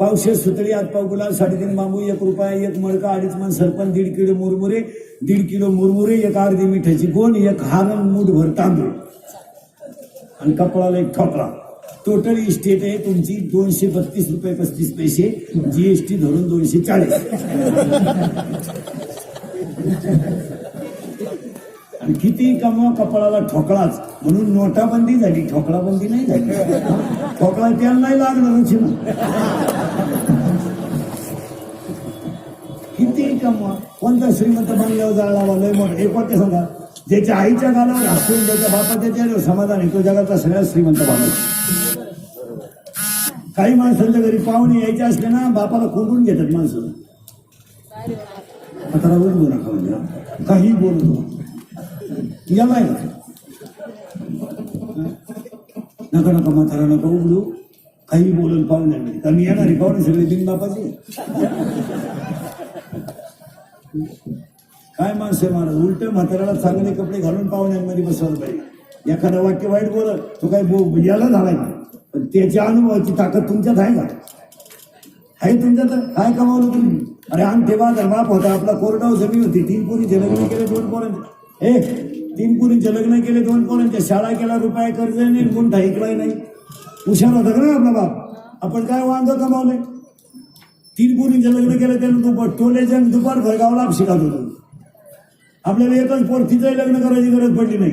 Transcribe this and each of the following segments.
पावशे सुतळी आत पाव गुलाल साडेतीन बांबू एक रुपया एक मडका अडीच मन सरपण दीड किलो मुरमुरे दीड किलो मुरमुरे एक अर्धी मिठाची गोण एक हारण मूठभर तांदूळ. आणि कपडाला एक ठोकळा. टोटल इस्टेट आहे तुमची दोनशे बत्तीस रुपये पस्तीस पैसे. जीएसटी धरून दोनशे चाळीस. किती कमवा कपाळाला ठोकळाच म्हणून नोटाबंदी झाली ठोकळाबंदी नाही झाली. ठोकळा त्याला नाही लागणार किती कमवा? कोणता श्रीमंत बंगल्यावर जाळला लय मोठा. एक वाक्य सांगा? ज्याच्या आईच्या गालावर हसून ज्याच्या बापा चेहऱ्यावर समाधान आहे तो जगाचा सगळ्यात श्रीमंत बाबा काही माणसांच्या घरी पाहुणे यायचे असले ना बापाला कोंडून घेतात माणसं. आता बोलू नका म्हणजे काही बोलतो. याला नका नका म्हातारा नका उघडू. काही बोलून पाहुणे कारण येणारी पाहुणे सगळे बिन बापाची काय माणसं मार महाराज? उलट म्हाताऱ्याला चांगले कपडे घालून पाहुण्यांमध्ये बसवलं पाहिजे. एखादं वाक्य वाईट बोलत तो काय बो याला झालाय ना पण त्याच्या अनुभवाची ताकद तुमच्यात आहे का? आहे तुमच्यात? काय कमावलं तुम्ही? अरे आणि तेव्हा बाप होता आपला कोरडाव जमीन होती. तीन पोरी लग्न केले दोन पोरांची हे तीन पुरींचे लग्न केले दोन पोरांच्या शाळा केला रुपये कर्ज नाही गुंठा ऐकलाय नाही. हुशार होता का ना आपला बाप? आपण काय वांग कमावले? तीन पुरींचे लग्न केलं त्यानं दुपार टोलेच्या दुपार भरगावला शिकत होतो आपल्याला एकच पोर तिचंही लग्न करायची गरज पडली नाही.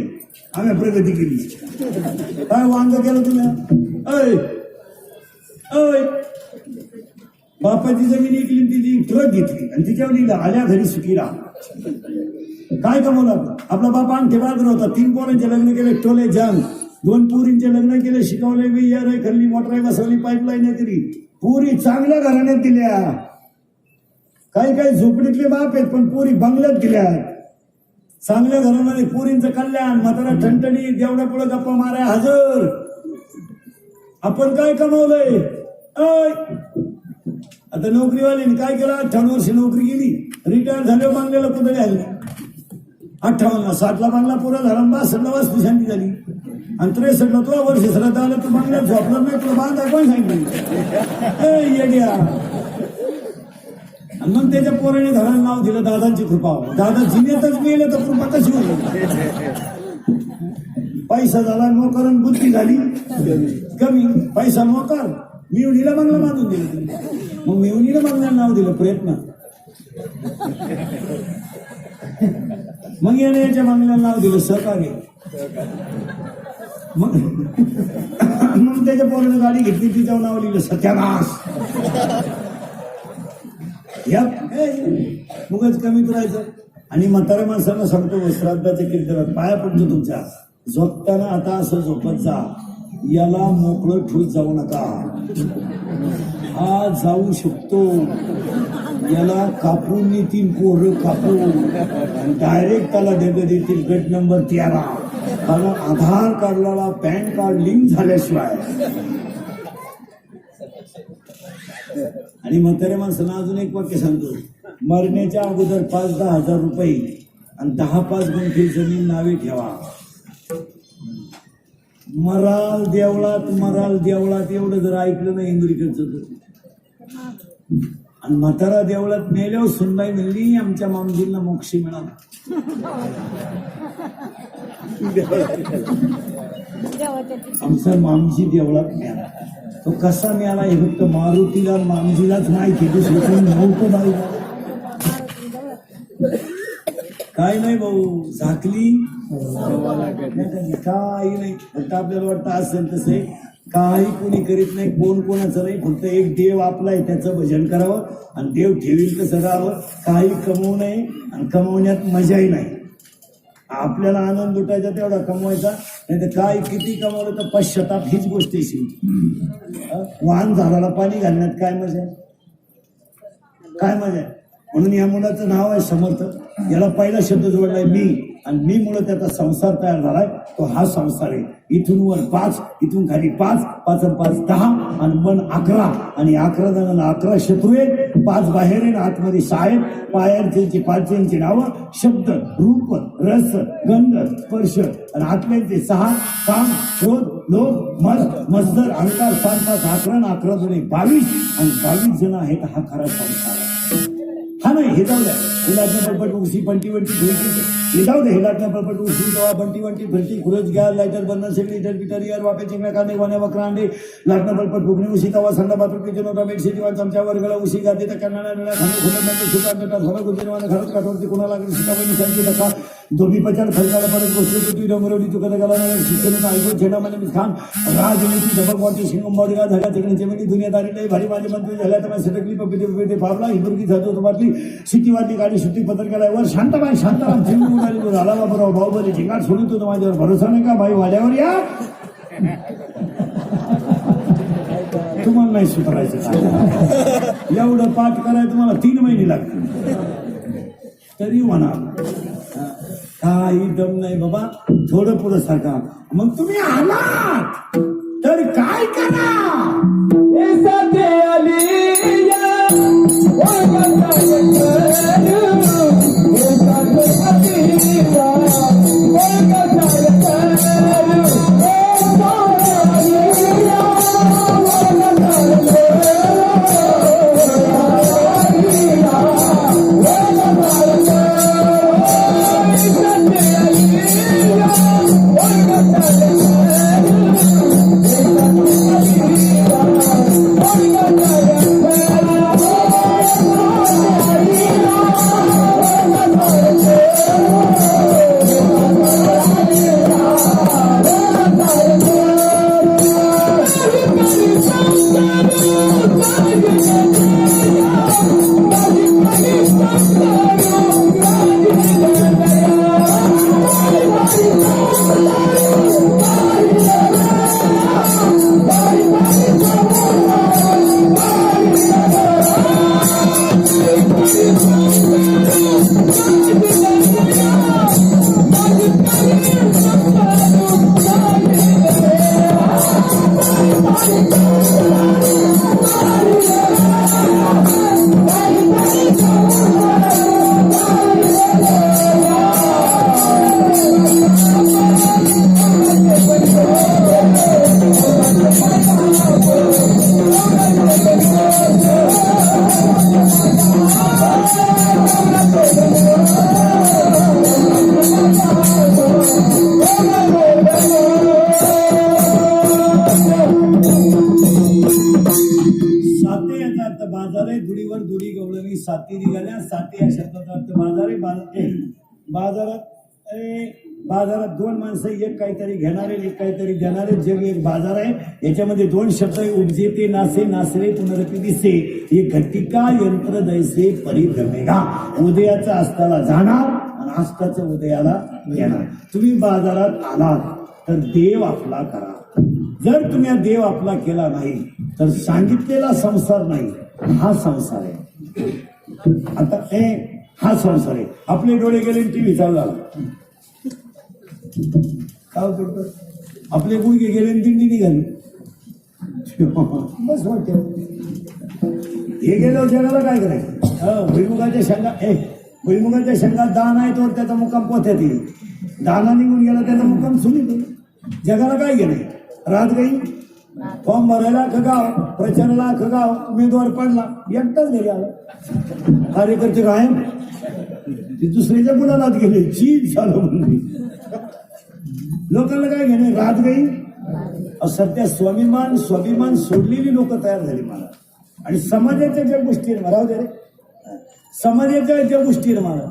आम्ही प्रगती केली. काय वांग केलं तुम्ही? अय अय बापाची जमीन ऐकली तिची ट्रक घेतली आणि तिच्यावर लिहिलं आल्या घरी सुखी राहा. काय कमवलं आपलं? आपला बाप आणखी बाजार होता. तीन पोरांचे लग्न केले टोले जंग दोन पुरींचे लग्न केले शिकवले मी आहे खल्ली मोटर आहे बसवली पाईपलाईन आहे तरी. पुरी चांगल्या घराण्यात दिल्या. काही काही झोपडीतले बाप आहेत पण पुरी बंगल्यात दिल्या चांगल्या घरामध्ये पुरींचं कल्याण म्हातारा ठणठणी देवड्या पुढे गप्पा मारा हजर. आपण काय कमवलंय? आता नोकरीवालीने काय केलं? अठ्ठावन्न वर्ष नोकरी केली. रिटायर झाले बांगल्याला पुतळे आले अठ्ठावन्न साठला बांगला पुरा झाला बासष्टला वाच शांती झाली. आणि त्रेसष्टला तुला वर्ष सरत आलं तू बांगला झोपला नाही तुला बांधा कोण सांगितलं ए, येड्या. आणि मग त्याच्या पोराने घराला नाव दिलं दादांची कृपा. दादा जिनेतच मेले तर कृपा कशी होईल? पैसा झाला नोकर आणि बुद्धी झाली. कमी. पैसा नोकर मिळवणीला बंगला बांधून दिलं. मग मिळवणीला बंगल्याला नाव दिलं प्रयत्न मग याने याच्या बंगल्याला नाव दिलं सहकार्य. मग मग त्याच्या पोरानं गाडी घेतली तिच्यावर नाव लिहिलं सत्यानाश. या मुगच कमी करायचं आणि म्हाताऱ्या माणसांना सांगतो श्राद्धाच्या कीर्तनात पाया पडतो तुमच्या. झोपताना आता असं झोपत जा. याला मोकळं ठूस जाऊ नका. हा जाऊ शकतो. याला कापून येतील पोरं कापून. डायरेक्ट त्याला देग देतील. गट नंबर तेरा. कारण आधार कार्डला पॅन कार्ड लिंक झाल्याशिवाय. आणि म्हाताऱ्या माणसाला अजून एक वाक्य सांगतो. मरण्याच्या अगोदर पाच दहा हजार रुपये आणि दहा पाच गुंठे जमीन नावे ठेवा. मराल देवळात मराल देवळात एवढं जर ऐकलं ना इंग्रिकडचं तर. आणि म्हातारा देवळात मेल्यावर सुनबाई म्हणली आमच्या मामजींना मोक्ष मिळाला. आमचा मामजी देवळात मिळाला तो कसा मिळाला हे फक्त मारुतीला मामजीलाच माहिती कोणी नव्हतं बाई. काय नाही भाऊ झाकली. काही नाही. फक्त आपल्याला वाटतं असेल तसं. काही कोणी करीत नाही कोण कोणाचं नाही फक्त एक देव आपला आहे त्याचं भजन करावं आणि देव ठेवील तसं राहावं काही कमवू नये आणि कमवण्यात मजाही नाही. आपल्याला आनंद लुटायचा तेवढा कमवायचा नाही तर काय किती कमवलं तर पश्चाताप हीच गोष्ट आहे वाहन झाडाला पाणी घालण्यात काय मजा आहे? काय मजा आहे? म्हणून या मुलाचं नाव आहे समर्थ. याला पहिला शब्द जोडलाय मी. आणि मी मुळे त्याचा संसार तयार झालाय. तो हा संसार आहे. इथून वर पाच इथून खाली पाच पाच पाच दहा आणि मन अकरा. आणि अकरा जणांना अकरा शत्रू आहेत. पाच बाहेर आहे आतमध्ये सहा आहेत. पायांचे पाचयांची नावं शब्द रूप रस गंध स्पर्श. आणि आत्म्यांचे सहा काम क्रोध लोभ मत मजदर अंकार सात पाच अकरा आणि अकरा जण बावीस. आणि बावीस जण आहेत हा खरा संसार. हे जाऊ द्या हिलाटनं पळपट उशी पंटी वंटी फिरती हे जाऊ दे हिलाटनं पळपट उशी तेव्हा बंटी वंटी फिरती खुरच गॅस लायटर बर्नर सेकली लिटर पिटर इयर वापे चिंगण्या कांदे वाण्या वक्र अंडे. लाटणं पळपट फुगणी उशी तवा संडा बाथरूम किचन होता बेडशीट किंवा चमच्या वर्गाला उशी गाते तर कन्नाडा नळ्या खांदे खुलं म्हणजे सुटा नटा झाला गुजरवाना घरात काठवरती कुणाला लागली सीताबाई सांगितली दखा दोन्ही पचार फलकाला परत गोष्टी तू डोंगरवली तू कदा गेला शिक्षण ऐकून छेडा म्हणजे मी खान राजनीती धबक वाटते शिंगंबाडी झाल्या तिकडे जमिनी दुनियादारी लई भारी माझे मंत्री झाल्या. तर मला सटकली पपिते पपिते फावला हिबुरगी जातो तुम्हातली सिटी वाटली गाडी सुट्टी पत्र वर शांत बाई शांत राम चिंग उडाली तो झाला बाबा बाहुबली झिंगाट सोडून तो माझ्यावर. भरोसा नाही का बाई वाड्यावर या? तुम्हाला नाही सुधारायचं एवढं पाठ करायला तुम्हाला तीन महिने लागतील. तरी म्हणा. काही दम नाही बाबा थोडं पुढं सरका. मग तुम्ही आलात. तर काय करा? आली साती निघाल्या साते या शब्दाचा अर्थ बाजार आहे बाजार बाजारात बाजारात दोन माणसं एक काहीतरी घेणारे एक काहीतरी देणारे. जग एक बाजार आहे याच्यामध्ये दोन शब्द आहे, उपजेते नासे नासरे पुनरपी दिसे हे घटिका यंत्र दैसे परिभ्रमेगा. उदयाचा अस्ताला जाणार आणि अस्ताच्या उदयाला येणार. तुम्ही बाजारात आलात तर देव आपला करा. जर तुम्ही हा देव आपला केला नाही तर सांगितलेला संसार नाही हा संसार आहे. आता हे हा संसार आहे आपले डोळे गेले टीव्ही चालू झाला काय करतो आपले गुडघे गेले आणि दिंडी निघाली. बस वाटते. हे गेल्यावर जगाला काय करायचं? हं, भुईमुगाच्या शेंगा ए भुईमुगाच्या शेंगा दान आहे तर त्याचा मुक्काम पोथ्यात येईल. दाना निघून गेला त्याचा मुक्काम सुनीत जगाला काय गेलं रात गई फॉर्म भरायला खगाव प्रचाराला खगाव उमेदवार पडला. एकटाच घरी आला. कार्यकर्ते कायम. ती दुसऱ्याच्या मुलालाच गेले. चीज झालं म्हणजे लोकांना काय घेणे रात गई सध्या स्वाभिमान स्वाभिमान सोडलेली लोक तयार झाली मला. आणि समाजाच्या ज्या गोष्टी राहू दे रे. समाजाच्या ज्या गोष्टी मला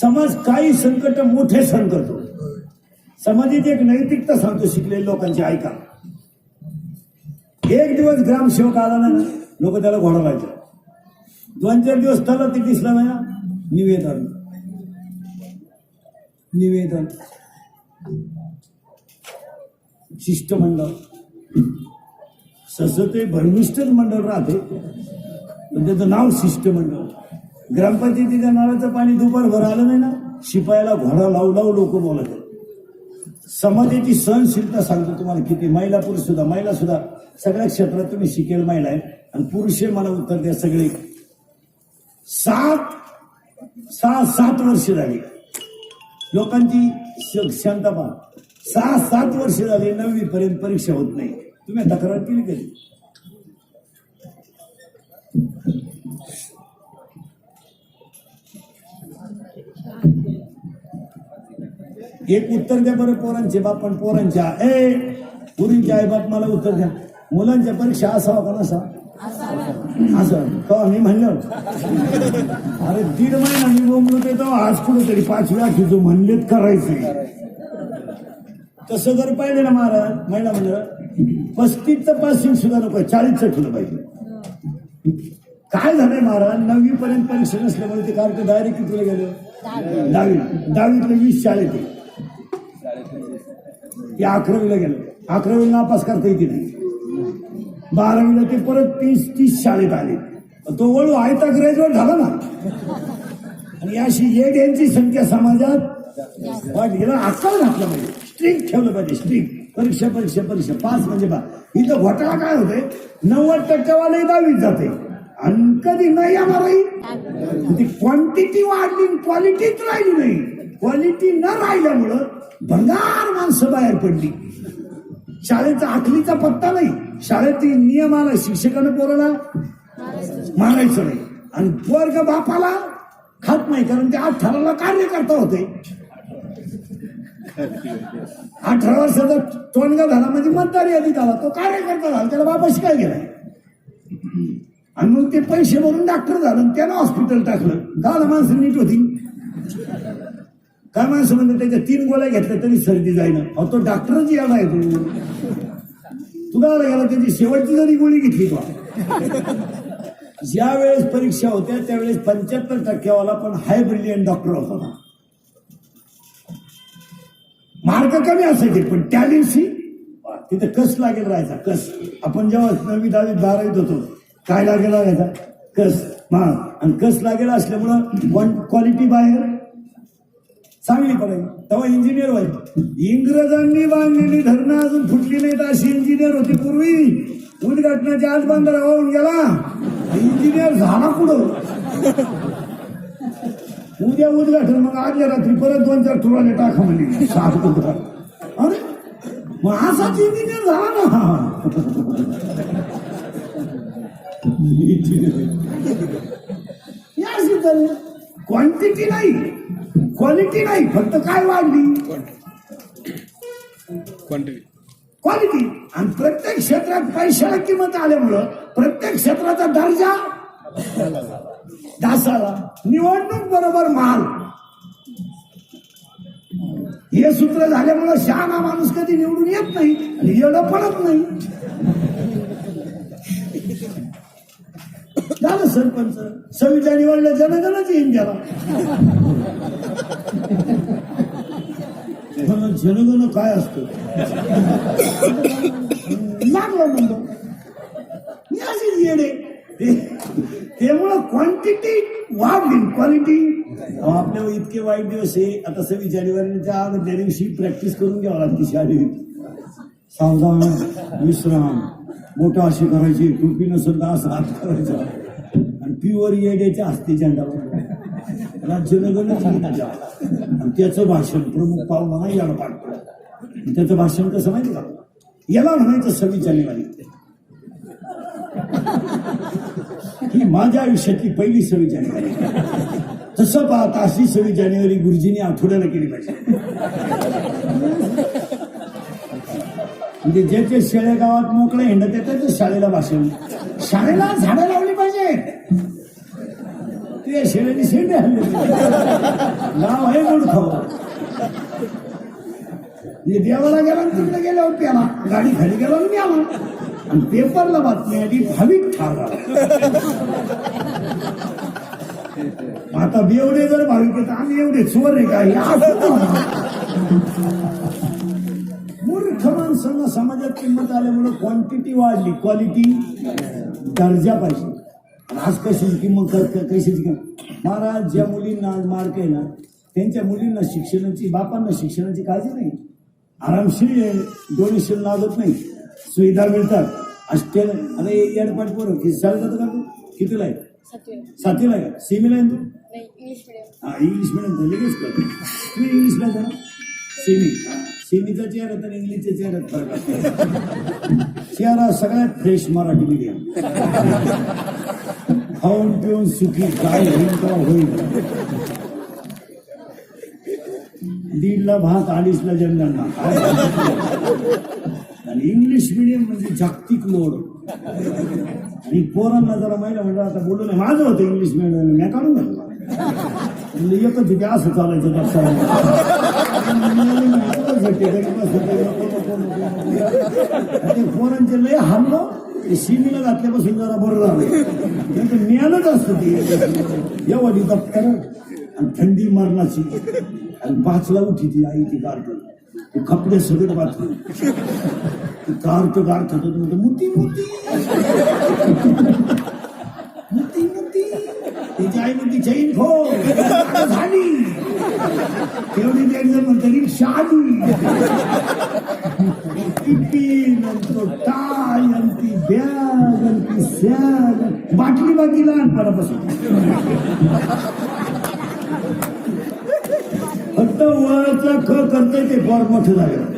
समाज काही संकट मोठे सण करतो समाजाची एक नैतिकता सांगतो शिकलेल्या लोकांची ऐका. एक दिवस ग्रामसेवक आला ना लोक त्याला घोडा लायचे दोन चार दिवस त्याला ते दिसला नाही ना निवेदन. निवेदन. शिष्टमंडळ. सस ते भरमिष्ठच मंडळ राहते पण त्याचं नाव शिष्टमंडळ. ग्रामपंचायतीच्या नळाचं पाणी दुपार भर आलं नाही ना शिपायाला घोडा लावू लावू लोक बोलत समाजाची सहनशीलता सांगतो तुम्हाला किती. महिला पुरुष सुद्धा महिला सुद्धा सगळ्या क्षेत्रात तुम्ही शिकेल महिला आहे आणि पुरुषही मला उत्तर द्या सगळे. सात सहा सात वर्ष झाली. लोकांची श- शांता सहा सात वर्ष झाली नववी पर्यंत परीक्षा होत नाही. तुम्ही तक्रार केली कधी? एक उत्तर द्या बरं पोरांचे बाप पण पोरांच्या. ए पुरींचे आई बाप मला उत्तर द्या. मुलांच्या परीक्षा असावा का नसा असं. का मी म्हणलं. अरे दीड महिना मी बोंबलो ते तेव्हा आज कुठेतरी पाचव्या आठवीचं म्हणलेत करायचंय तसं जर पाहिजे ना महाराज महिला म्हणलं पस्तीसचं पासिंग सुद्धा नको चाळीसचं ठेवलं पाहिजे. काय झालंय महाराज? नववी पर्यंत परीक्षा नसल्यामुळे ते कार्ड डायरेक्ट कितीला गेलं? दहावी. दहावीतले वीस शाळेत आहे. ते अकरावीला गेलं. अकरावीला नापास करता येते नाही. बारावीला ते परत तीस तीस शाळेत आले. तो वळू आयता ग्रॅज्युएट झाला ना. आणि अशी एक यांची संख्या समाजात वाट हिला अक्कल घातलं पाहिजे. स्ट्रिक्ट ठेवलं पाहिजे. स्ट्रिक्ट परीक्षा परीक्षा परीक्षा. पास म्हणजे बा. इथं घोटाळा काय होते नव्वद टक्केवाले दहावीत जाते. आणि कधी नाही येणारही ती क्वांटिटी वाढली क्वालिटीच राहिली नाही. क्वालिटी न राहिल्यामुळं भंगार माणसं बाहेर पडली. शाळेचा आखलीचा पत्ता नाही शाळेतील नियमाला शिक्षकानं पोराला मारायचं नाही. आणि वर्ग बापाला खात नाही कारण ते अठराला कार्यकर्ता होते. अठरा वर्षाचा तोंडगा झाला म्हणजे मतदार यादीत आला तो कार्यकर्ता झाला त्याला बापाशी काय गेलाय. आणि मग ते पैसे भरून डॉक्टर झालं आणि त्यानं हॉस्पिटल टाकलं. गावाला माणसं नीट होती. काय माणसं म्हणते त्याच्या तीन गोळ्या घेतल्या तरी सर्दी जाईना. अहो तो डॉक्टरच याला आहे तू. तुला गेला त्याची शेवटची जरी गोळी घेतली तो ज्या वेळेस परीक्षा होत्या त्यावेळेस पंच्याहत्तर टक्क्यावाला पण हाय ब्रिलियंट डॉक्टर होता मार्क कमी असायचे पण त्या दिवशी तिथे कस लागेल राहायचा? कस? आपण जेव्हा नववी दहावीत बारावीत होतो काय लागेल राहायचा? कस? मा आणि कस लागेल असल्यामुळं क्वालिटी बाहेर चांगली पडेल तेव्हा इंजिनियर व्हायचं. इंग्रजांनी बांधलेली धरणं अजून फुटली नाहीत अशी इंजिनियर होती पूर्वी. उद्घाटनाच्या आज बांधारा वाहून गेला. इंजिनियर झाला पुढं. उद्या उद्घाटन मग आज रात्री परत दोन चार थोराने टाका म्हणजे सात कुत्रा अरे मग असाच इंजिनियर झाला ना. क्वांटिटी नाही. क्वालिटी नाही. फक्त काय वाढली? क्वांटिटी क्वालिटी आणि प्रत्येक क्षेत्रात पैशाला किंमत आल्यामुळं प्रत्येक क्षेत्राचा दर्जा ढासाला निवडणूक बरोबर माल. हे सूत्र झाल्यामुळं शहाणा माणूस कधी निवडून येत नाही आणि येडं पडत नाही. झालं सरपंच. सव्वीस जानेवारीला जनगणच येईन त्याला. पण जनगण काय असतं? लागलं म्हणतो मी अशीच येणे ते- त्यामुळं क्वांटिटी वाढली. क्वालिटी आपल्या इतके वाईट दिवस आहे. आता सव्वीस जानेवारीच्या आदल्या दिवशी प्रॅक्टिस करून घ्यावं लागते शाळेत. सावधान विश्राम. मोठा अशी करायची. टोपी नसेल तर असं हात करायचा. आणि प्युअर येड्याच्या हस्ते झेंडा राज्यनगरच त्याचं भाषण प्रमुख पाहुणा नाही याला पाठवलं त्याचं भाषण कसं माहिती का? याला म्हणायचं सव्वीस जानेवारी ही माझ्या आयुष्यातली पहिली सव्वीस जानेवारी तसं पाहता अशी सव्वीस जानेवारी गुरुजींनी आठवड्याला केली पाहिजे. म्हणजे जे ते शेळे गावात मोकळे हिंडत येतात ते शाळेला भाषण. शाळेला झाडं लावली पाहिजे ते शेळ्याने शेंडे हल्ले नाव आहे गोड देवाला गेला तिकडे गेल्यावर त्याला गाडी खाली गेला आणि आलो आणि पेपरला बातमी आधी भाविक ठार आता बेवडे जर भाविक आम्ही एवढे चोर आहे काय मूर्ख माणसांना समाजात किंमत आल्यामुळे क्वांटिटी वाढली. क्वालिटी दर्जा पाहिजे. आज कशाची किंमत क- क- कशाची किंमत? महाराज ज्या मुलींना आज मार्क आहे ना त्यांच्या मुलींना शिक्षणाची बापांना शिक्षणाची काळजी नाही. आरामशीर आहे डोनेशन लागत नाही. सुविधा मिळतात. अष्टेल अरे एडपाट पोरं किती साल जातं का तू? कितीला आहे? सातवी सातवीला आहे का? सेमीला आहे तू? इंग्लिश हा इंग्लिश मिडियम लगेच कर तू इंग्लिशला जा सेमी. हा, सेमीचा चेहरा तर इंग्लिशच्या चेहऱ्यात फरक चेहरा सगळ्यात फ्रेश मराठी मिडियम खाऊन पिऊन सुखी काय होईल होईल. दीडला भात अडीचला जनगणना आणि इंग्लिश मिडियम म्हणजे जागतिक लोड आणि पोरांना जरा महिला म्हणलं आता बोलू नये. माझं होतं इंग्लिश मिडियम मी काढून घातलं. म्हणजे एकच तिथे असं चालायचं पोरांचे लय हामलो ते शिमीला घातल्यापासून जरा बरं झालं. नाही मिळालंच असतं ते. एवढी दप्तर आणि थंडी मरणाची. आणि पाचला उठी ती आई ती काढतो ते कपडे सगळे बाथरूम ती कारतो गार खातो म्हणतो मुती मुती. मुती मुती. त्याची आई म्हणते चैन खो हो, झाली. तेवढी ते एकदम म्हणते रिक्षा आली टिफिन आणि तो टाय आणि ती बॅग आणि ती सॅग. बाटली बाटली लहानपणापासून. फक्त वळचा ख करते ते फार मोठं झालं